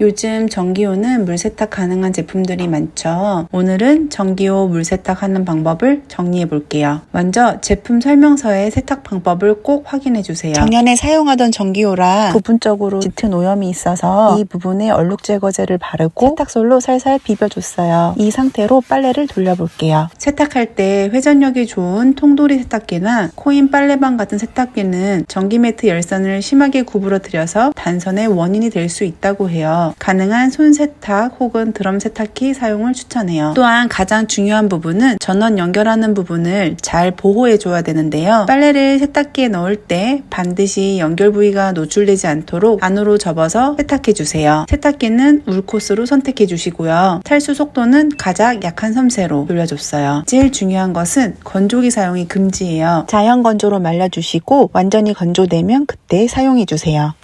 요즘 전기요는 물 세탁 가능한 제품들이 많죠. 오늘은 전기요 물 세탁하는 방법을 정리해 볼게요. 먼저 제품 설명서에 세탁 방법을 꼭 확인해 주세요. 작년에 사용하던 전기요라 부분적으로 짙은 오염이 있어서 이 부분에 얼룩 제거제를 바르고 세탁솔로 살살 비벼줬어요. 이 상태로 빨래를 돌려볼게요. 세탁할 때 회전력이 좋은 통돌이 세탁기나 코인 빨래방 같은 세탁기는 전기 매트 열선을 심하게 구부러뜨려서 단선의 원인이 될 수 있다고 해요. 가능한 손 세탁 혹은 드럼 세탁기 사용을 추천해요. 또한 가장 중요한 부분은 전원 연결하는 부분을 잘 보호해 줘야 되는데요. 빨래를 세탁기에 넣을 때 반드시 연결 부위가 노출되지 않도록 안으로 접어서 세탁해 주세요. 세탁기는 울 코스로 선택해 주시고요. 탈수 속도는 가장 약한 섬세로 돌려줬어요. 제일 중요한 것은 건조기 사용이 금지예요. 자연 건조로 말려주시고 완전히 건조되면 그때 사용해 주세요.